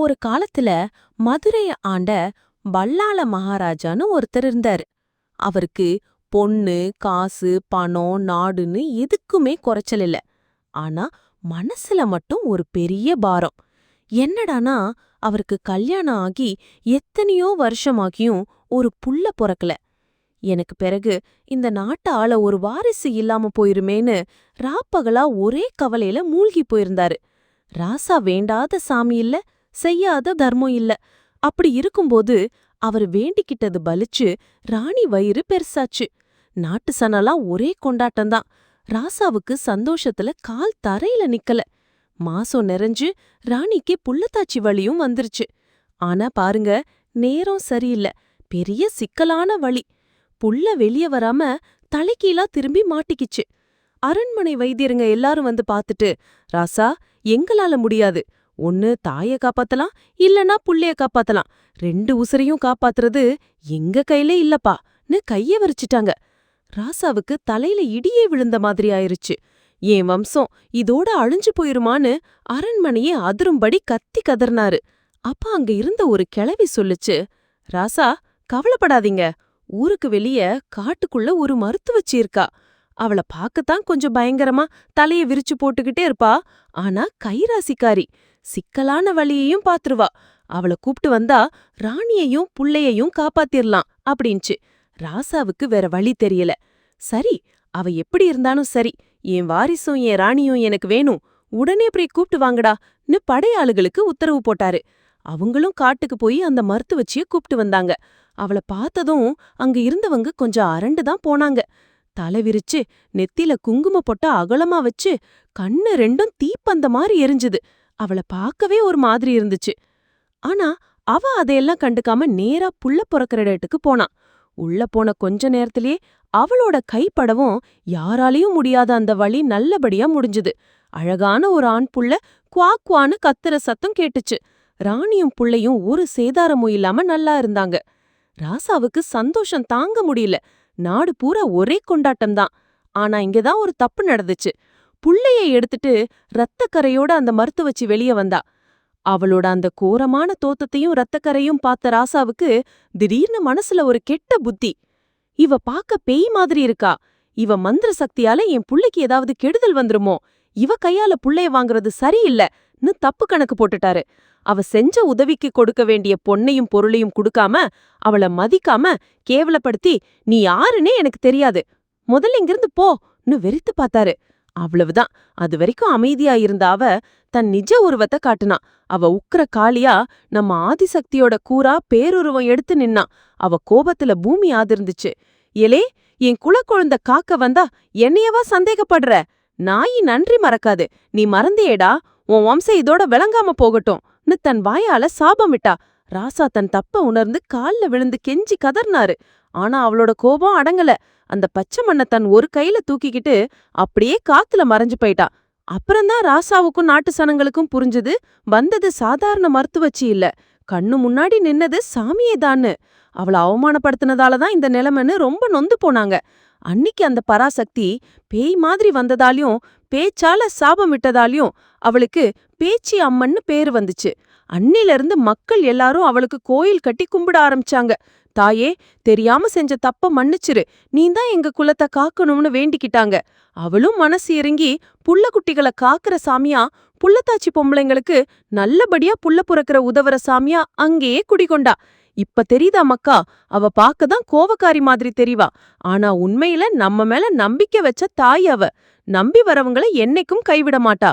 ஒரு காலத்துல மதுரைய ஆண்ட பல்லாள மகாராஜான்னு ஒருத்தர் இருந்தாரு. அவருக்கு பொண்ணு காசு பணம் நாடுன்னு எதுக்குமே குறைச்சல் இல்ல. ஆனா மனசுல மட்டும் ஒரு பெரிய பாரம். என்னடானா அவருக்கு கல்யாணம் ஆகி எத்தனையோ வருஷமாகியும் ஒரு புள்ள பொறக்கல. எனக்கு பிறகு இந்த நாட்டு ஆள ஒரு வாரிசு இல்லாம போயிருமேன்னு ராப்பகலா ஒரே கவலையில மூழ்கி போயிருந்தாரு. ராசா வேண்டாத சாமி இல்ல? செய்யாத தர்மம் இல்ல. அப்படி இருக்கும்போது அவர் வேண்டிக்கிட்டது பலிச்சு ராணி வயிறு பெருசாச்சு. நாட்டு சனலாம் ஒரே கொண்டாட்டம்தான். ராசாவுக்கு சந்தோஷத்துல கால் தரையில நிக்கல. மாசம் நிறைஞ்சு ராணிக்கு புள்ளத்தாச்சி வழியும் வந்துருச்சு. ஆனா பாருங்க நேரம் சரியில்லை. பெரிய சிக்கலான வழி புள்ள வெளிய வராம தலைக்கீழா திரும்பி மாட்டிக்கிச்சு. அரண்மனை வைத்தியருங்க எல்லாரும் வந்து பாத்துட்டு ராசா எங்களால முடியாது. ஒன்னு தாய காப்பாத்தலாம் இல்லனா புள்ளைய காப்பாத்தலாம். ரெண்டு உசுரையும் காப்பாத்துறது எங்க கையிலே இல்லப்பான்னு கைய வரிச்சிட்டாங்க. ராசாவுக்கு தலையில இடியே விழுந்த மாதிரி ஆயிருச்சு. என் வம்சம் இதோட அழிஞ்சு போயிருமான்னு அரண்மனையே அதிரும்படி கத்தி கதர்னாரு. அப்ப அங்க இருந்த ஒரு கிளவி சொல்லுச்சு ராசா கவலைப்படாதீங்க. ஊருக்கு வெளிய காட்டுக்குள்ள ஒரு மருத்துவச்சி இருக்கா அவள பாக்கத்தான் கொஞ்சம் பயங்கரமா தலைய விரிச்சு போட்டுக்கிட்டே இருப்பா. ஆனா கைராசிக்காரி சிக்கலான வழியையும் பாத்துருவா. அவள கூப்பிட்டு வந்தா ராணியையும் புள்ளையையும் காப்பாத்திரலாம் அப்படின்ச்சு. ராசாவுக்கு வேற வழி தெரியல. சரி அவ எப்படி இருந்தாலும் சரி என் வாரிசும் என் ராணியும் எனக்கு வேணும். உடனே அப்படி கூப்பிட்டு வாங்கடான்னு படையாளுகளுக்கு உத்தரவு போட்டாரு. அவங்களும் காட்டுக்கு போய் அந்த மருத்துவச்சிய கூப்பிட்டு வந்தாங்க. அவள பார்த்ததும் அங்க இருந்தவங்க கொஞ்சம் அரண்டு தான் போனாங்க. தலை விரிச்சு நெத்தில குங்கும பொட்ட அகலமா வச்சு கண்ணு ரெண்டும் தீப்பந்த மாதிரி எரிஞ்சுது. அவள பார்க்கவே ஒரு மாதிரி இருந்துச்சு. ஆனா அவ அதையெல்லாம் கண்டுக்காம நேரா புள்ள பொறக்கிற இடத்துக்கு போனான் உள்ள போன கொஞ்ச நேரத்திலே அவளோட கைப்படவும் யாராலையும் முடியாத அந்த வழி நல்லபடியா முடிஞ்சுது. அழகான ஒரு ஆண் புள்ள குவாக்குவான்னு கத்துற சத்தம் கேட்டுச்சு. ராணியும் புள்ளையும் ஒரு சேதாரமும் இல்லாம நல்லா இருந்தாங்க. ராசாவுக்கு சந்தோஷம் தாங்க முடியல. நாடு பூரா ஒரே கொண்டாட்டம் தான் ஆனா இங்கதான் ஒரு தப்பு நடந்துச்சு. புள்ளைய எடுத்துட்டு ரத்தக்கரையோட அந்த மருத்துவச்சி வெளிய வந்தா. அவளோட அந்த கோரமான தோத்தத்தையும் ரத்தக்கரையும் பார்த்த ராசாவுக்கு திடீர்னு மனசுல ஒரு கெட்ட புத்தி. இவ பாக்க பேய் மாதிரி இருக்கா. இவ மந்திர சக்தியால என் புள்ளைக்கு ஏதாவது கெடுதல் வந்துருமோ. இவ கையால புள்ளைய வாங்குறது சரியில்லைன்னு தப்பு கணக்கு போட்டுட்டாரு. அவ செஞ்ச உதவிக்கு கொடுக்க வேண்டிய பொன்னையும் பொருளையும் கொடுக்காம அவள மதிக்காம கேவலப்படுத்தி நீ யாருன்னே எனக்கு தெரியாது. முதல்ல இங்கிருந்து போன்னு வெறித்து பார்த்தாரு. அவ்வளவுதான். அது வரைக்கும் அமைதியா இருந்த அவ தன் நிஜ உருவத்தை காட்டுனா. அவ உக்கிர காளியா நம்ம ஆதிசக்தியோட கூரா பேருருவம் எடுத்து நின்னா. அவ கோபத்துல பூமி ஆதிர்ந்துச்சு. எலே என் குலக்குழந்த காக்க வந்தா என்னையவா சந்தேகப்படுற? நாயி நன்றி மறக்காது. நீ மறந்தியேடா உன் வம்சம் இதோட விளங்காம போகட்டும்னு தன் வாயால சாபமிட்டா ராசா தன் தப்ப உணர்ந்து கால்ல விழுந்து கெஞ்சி கதர்னாரு. ஆனா அவளோட கோபம் அடங்கல. அந்த பச்சை மண்ண தன் ஒரு கையில தூக்கிக்கிட்டு அப்படியே காத்துல மறைஞ்சு போயிட்டா. அப்புறம்தான் ராசாவுக்கும் நாட்டு சனங்களுக்கும் புரிஞ்சது வந்தது சாதாரண மருத்துவச்சி இல்ல. கண்ணு முன்னாடி நின்னது சாமியே தான்னு. அவள அவமானப்படுத்தினதால தான் இந்த நிலைமைன்னு ரொம்ப நொந்து போனாங்க. அன்னிக்கு அந்த பராசக்தி பேய் மாதிரி வந்ததாலையும் பேச்சால சாபம் விட்டதாலையும் அவளுக்கு பேச்சி அம்மன்னு பேரு வந்துச்சு. அன்னில இருந்து மக்கள் எல்லாரும் அவளுக்கு கோயில் கட்டி கும்பிட ஆரம்பிச்சாங்க. தாயே தெரியாம செஞ்ச தப்ப மன்னிச்சிரு. நீ தான் எங்க குலத்தை காக்கணும்னு வேண்டிக்கிட்டாங்க. அவளும் மனசு இறங்கி புள்ள குட்டிகளை காக்குற சாமியா புள்ளத்தாச்சி பொம்பளைங்களுக்கு நல்லபடியா புள்ள புறக்கிற உதவுற சாமியா அங்கேயே குடிகொண்டா. இப்ப தெரியுதா மக்கா அவ பாக்கதான் கோவக்காரி மாதிரி தெரிவா. ஆனா உண்மையில நம்ம மேல நம்பிக்கை வச்ச தாய் அவ. நம்பி வரவங்கள என்னைக்கும் கைவிட மாட்டா.